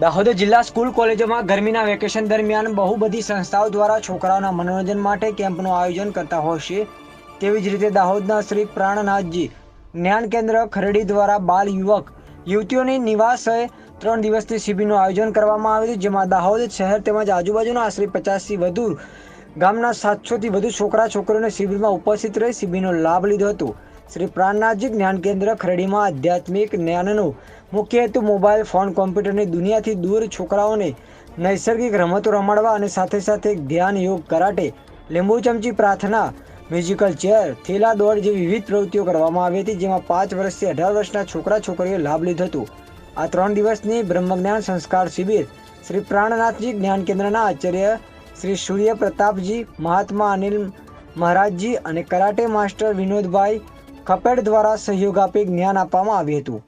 દાહોદ જિલ્લા સ્કૂલ કોલેજોમાં ગરમીના વેકેશન દરમિયાન બહુ બધી સંસ્થાઓ દ્વારા છોકરાઓના મનોરંજન માટે કેમ્પનું આયોજન કરતા હોય છે. તેવી જ રીતે દાહોદના શ્રી પ્રાણનાથજી જ્ઞાન કેન્દ્ર ખરડી દ્વારા બાલ યુવક યુવતીઓની નિવાસે ત્રણ દિવસની શિબિરનું આયોજન કરવામાં આવ્યું હતું, જેમાં દાહોદ શહેર તેમજ આજુબાજુના આશરે પચાસથી વધુ ગામના સાતસોથી વધુ છોકરા છોકરીઓને શિબિરમાં ઉપસ્થિત રહી શિબિરનો લાભ લીધો હતો. શ્રી પ્રાણનાથજી જ્ઞાન કેન્દ્ર ખરડીમાં આધ્યાત્મિક જ્ઞાનનો મુખ્ય હેતુ મોબાઈલ, ફોન, કોમ્પ્યુટરની દુનિયાથી દૂર છોકરાઓને નૈસર્ગિક રમતો રમાડવા અને સાથે સાથે ધ્યાન યોગ કરાટે લીંબુ ચમચી પ્રાર્થના મ્યુઝિકલ ચેર થેલા દોડ જેવી વિવિધ પ્રવૃત્તિઓ કરવામાં આવી હતી, જેમાં પાંચ વર્ષથી અઢાર વર્ષના છોકરા છોકરીઓએ લાભ લીધો હતો. આ ત્રણ દિવસની બ્રહ્મજ્ઞાન સંસ્કાર શિબિર શ્રી પ્રાણનાથજી જ્ઞાન કેન્દ્રના આચાર્ય શ્રી સૂર્ય પ્રતાપજી મહાત્મા અનિલ મહારાજજી અને કરાટે માસ્ટર વિનોદભાઈ ખપેડ દ્વારા સહયોગ આપી જ્ઞાન આપવામાં આવ્યું હતું.